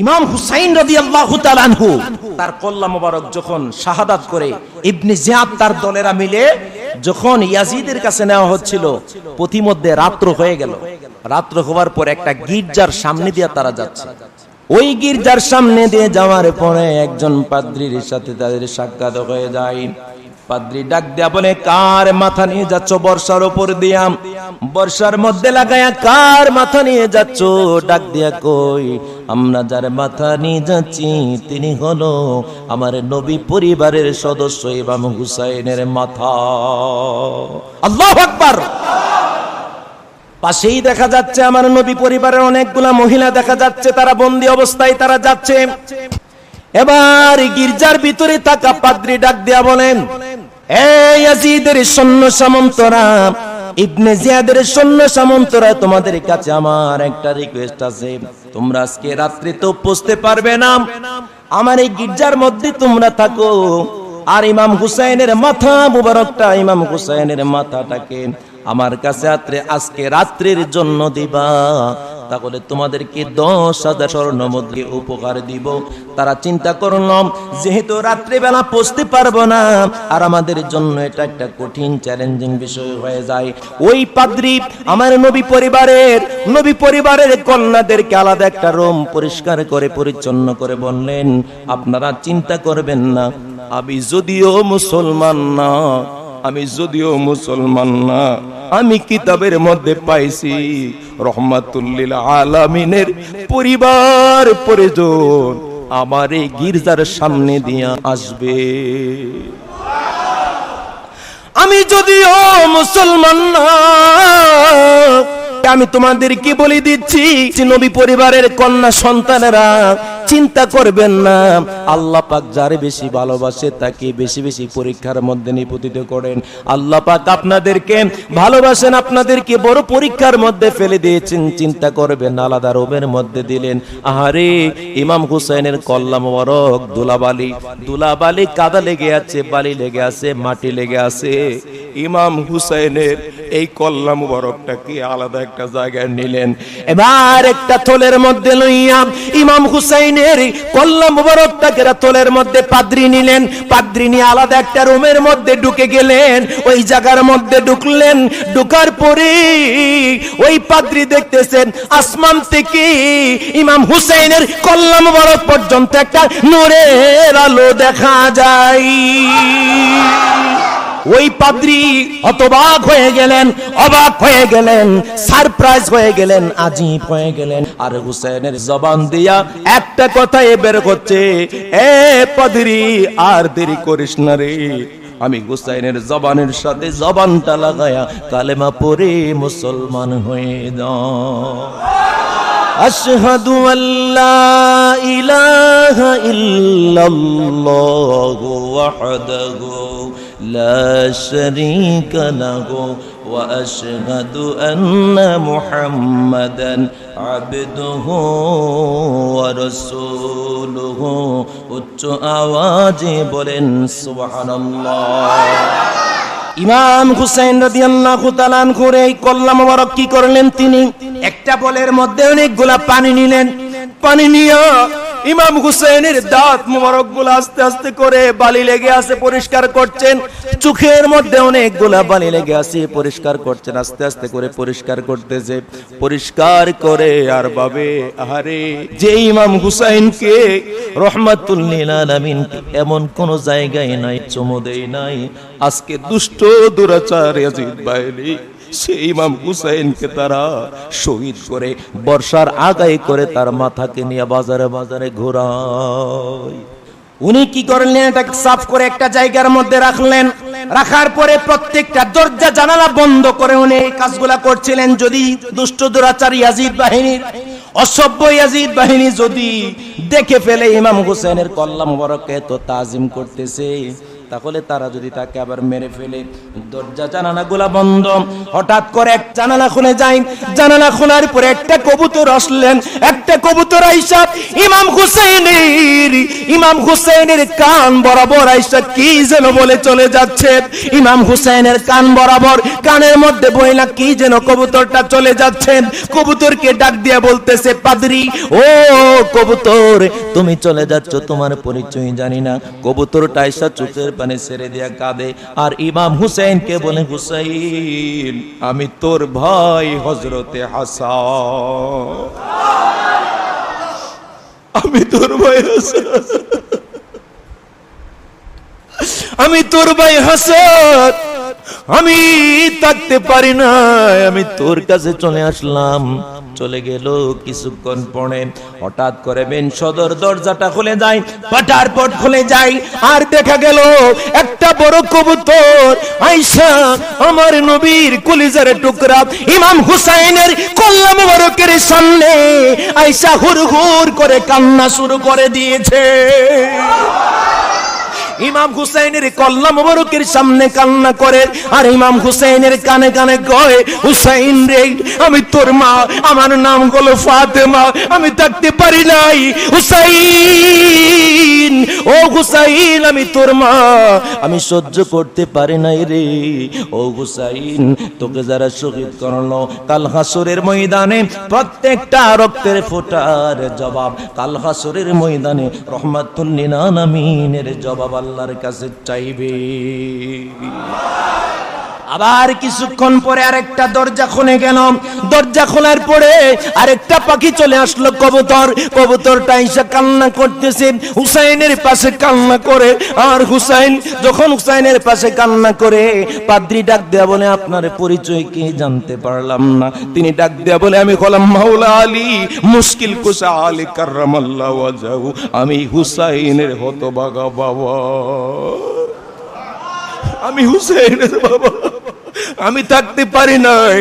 ইমাম হুসাইন তাআলা আনহু তার কল্লা মোবারক যখন শাহাদাত করে, ইবনে জিয়াদ তার দলেরা মিলে যখন ইয়াজিদের কাছে নেওয়া হচ্ছিল প্রতিমধ্যে রাত্র হয়ে গেল। রাত্র হওয়ার পর একটা গির্জার সামনে দিয়ে তারা যাচ্ছে। ওই গির্জার সামনে দিয়ে যাওয়ার পরে একজন পাদ্রীর সাথে তাদের সাক্ষাৎ হয়ে যায়। ডাক বলে, কার মাথা নিয়ে যাচ্ছ বর্ষার ওপর দিয়া? বর্ষার মধ্যে লাগায়া কার মাথা নিয়ে যাচ্ছ? ডাক দিয়া কই, আমরা যার মাথা নিয়ে যাচ্ছি, তিনি হলো আমার নবী পরিবারের সদস্য ইমাম হুসাইনের মাথা। আল্লাহ আকবার! পাশেই দেখা যাচ্ছে আমার নবী পরিবারের অনেকগুলা মহিলা, দেখা যাচ্ছে তারা বন্দি অবস্থায় তারা যাচ্ছে। এবার গির্জার ভিতরে থাকা পাদ্রি ডাক দেয়া বলেন ইয়াজিদের সৈন্য সামন্তরা, ইবনে জিয়াদের সৈন্য সামন্তরা, তোমাদের কাছে আমার একটা রিকোয়েস্ট আছে। তোমরা আজকে রাত্রি তো পৌঁছতে পারবে না। আমার এই গির্জার মধ্যে তোমরা থাকো। আর ইমাম হুসাইনের মাথা মুবারকটা, ইমাম হুসাইনের মাথাটাকে আমার কাছে আজকে রাত্রির জন্য দিবা। তাহলে তোমাদেরকে দশ হাজার স্বর্ণ মধ্যে উপকার দিব। তারা চিন্তা করলাম যেহেতু রাত্রিবেলা পৌঁছতে পারব না, আর আমাদের জন্য এটা একটা কঠিন চ্যালেঞ্জিং বিষয় হয়ে যায়। ওই পাদ্রী আমার নবী পরিবারের নবী পরিবারের কন্যাদেরকে আলাদা একটা রুম পরিষ্কার করে, পরিচ্ছন্ন করে বললেন, আপনারা চিন্তা করবেন না, আমি যদিও মুসলমান না আমি যদিও মুসলমান না, আমি কিতাবের মধ্যে পাইছি রহমাতুল্লিল আলামিনের পরিবার পরিজন। আমার এই গির্জার সামনে দিয়া আসবে। আমি যদিও মুসলমান না, আমি তোমাদের কি বলে দিচ্ছি নবী পরিবারের কন্যা সন্তানেরা চিন্তা করবেন না। আল্লাহ পাক যারে বেশি ভালোবাসে, তাকে বেশি বেশি পরীক্ষার মধ্যে নিপতিত করেন। আল্লাহ পাক আপনাদেরকে ভালোবাসেন, আপনাদেরকে বড় পরীক্ষার মধ্যে ফেলে দিয়েছেন। চিন্তা করবেন, আলাদা রোমের মধ্যে দিলেন। আহারে, ইমাম হুসাইনের কল্লা মোবারক, দুলাবালি। দুলাবালি কাদা লেগে আছে, বালি লেগে আছে, মাটি লেগে আছে। ইমাম হুসাইনের এই কল্লা মুবারকটাকে আলাদা একটা জায়গায় নিলেন? এবার একটা থলের মধ্যে লইয়া ইমাম হুসাইনের কল্লা মুবারকটাকে থলের মধ্যে পাদ্রি নিলেন। পাদ্রি নিয়ে আলাদা একটা রুমের মধ্যে ঢুকে গেলেন। ওই জায়গার মধ্যে ঢুকলেন। ঢুকার পরে ওই পাদ্রি দেখতেছেন, আসমান থেকে ইমাম হুসাইনের কল্লা মুবারক পর্যন্ত একটা নূরের আলো দেখা যায়। ওই পাদ্রি হতবাক হয়ে গেলেন অবাক হয়ে গেলেন সারপ্রাইজ হয়ে গেলেন আজিব হয়ে গেলেন আর হুসেনের জবান দিয়া একটা কথাই বের হচ্ছে এ পাদ্রি আর দেরি করিস না রে আমি হুসাইনের জবানের সাথে জবানটা লাগায়া কালেমা পরে মুসলমান হয়ে যাও أشهد أن لا إله إلا الله وحده لا شريك له وأشهد أن محمدا عبده ورسوله উচ্চ আওয়াজে বলেন সুবহানাল্লাহ ইমাম হুসাইন রাদিয়াল্লাহু তাআলা করে এই কল্লা মোবারক কি করলেন তিনি একটা বলের মধ্যে অনেকগুলা পানি নিলেন পানি নিয়ে ইমাম হুসেনের দাঁত মোবারকগুলা আস্তে আস্তে করে বালি লেগে আছে, পরিষ্কার করছেন। চোখের মধ্যে অনেকগুলা বালি লেগে আছে, পরিষ্কার করছেন, আস্তে আস্তে করে পরিষ্কার করতেছে। পরিষ্কার করে আর বাবে আহারে, যে ইমাম হুসাইনকে রহমাতুল্লিল আলামিন এমন কোন জায়গায় নাই, চমো নাই, আজকে দুষ্ট দুরাচার ইয়াজিদ বাহিনী সেই ইমাম হুসাইনকে তারা শহীদ করে, বর্ষার আগাই করে তার মাথাকে নিয়ে বাজারে বাজারে ঘোরায়। উনি কি করলেন? এটা সাফ করে একটা জায়গার মধ্যে রাখলেন। রাখার পরে প্রত্যেকটা দরজা, জানালা বন্ধ করে উনি এই কাজগুলা করছিলেন। যদি দুষ্ট, দুরাচার ইয়াজিদ বাহিনীর, অসভ্য ইয়াজিদ বাহিনী যদি দেখে ফেলে, ইমাম হুসেনের কল্লা মুবারককে তো তাজিম করতেছে তাহলে তারা যদি তাকে আবার মেরে ফেলে, দরজা, জানালাগুলা বন্ধ। হঠাৎ করে এক জানালা খুলে যায় জানালা খোলার পরে একটা কবুতর আসলেন, একটা কবুতর আইসা, ইমাম হুসেনের ইমাম হুসেনের কান বরাবর আইসা কি যেন বলে চলে যাচ্ছে? ইমাম হুসেনের কান বরাবর, কানের মধ্যে বইলা কি যেন কবুতরটা চলে যাচ্ছে। কবুতরকে ডাক দিয়া বলতেছে, পাদরি, ও কবুতর, তুমি চলে যাচ্ছ, তোমার পরিচয় জানি না। কবুতরটা আইসা চোখের পানে ছেড়ে দিয়া কাঁদে। আর ইমাম হুসেনকে বলে, হুসাইন, আমি তোর ভাই হজরতে হাসান। আমি তোর ভাই হাসান। আমি তোর ভাই হাসান। আমি থাকতে পারি না আমি তোর কাছে চলে আসলাম। চলে গেল কিছুক্ষণ পরে, হঠাৎ করে মেন সদর দরজাটা খুলে যায়, পাটার পট খুলে যায়, আর দেখা গেল একটা বড় কবুতর আইসা আমার নবীর কলিজার টুকরা, ইমাম হুসাইনের কল্লা মুবারকের সামনে আইসা হুর হুর করে কান্না শুরু করে দিয়েছে। ইমাম হুসাইনের কল্লা মোবারকের সামনে কান্না করে, আর ইমাম হুসাইনের কানে কানে কয়, হুসাইন রে, আমি তোর মা, আমার নাম হলো ফাতেমা, আমি থাকতে পারি নাই। হুসাইন, ও হুসাইন, আমি তোর মা, আমি সহ্য করতে পারি নাই রে। ও হুসাইন, তোকে যারা শহীদ করল, কাল হাসরের ময়দানে প্রত্যেকটা রক্তের ফোটার জবাব, কাল হাসরের ময়দানে রহমাতুল্লিন আমিনের জবাব আল্লাহর কাছে চাইবে। আবার কিছুক্ষণ পরে আরেকটা দরজা খুলে গেল। দরজা খোলার পরে আরেকটা পাখি চলে আসলো কবুতর। কবুতরটা এসে কান্না করতেছে। হুসাইনের পাশে কান্না করে। আর হুসাইন যখন হুসাইনের পাশে কান্না করে, পাদ্রি ডাক দেয়া বলে, আপনার পরিচয় কি জানতে পারলাম না? তিনি ডাক দেয়া বলে, আমি হলাম মাওলা আলী, মুশকিল কুসা আলী কার্রামাল্লাহ ওয়াজাহু। আমি হুসাইনের হতবাগা বাবা। আমি হুসাইনের বাবা। আমি থাকতে পারি নাই।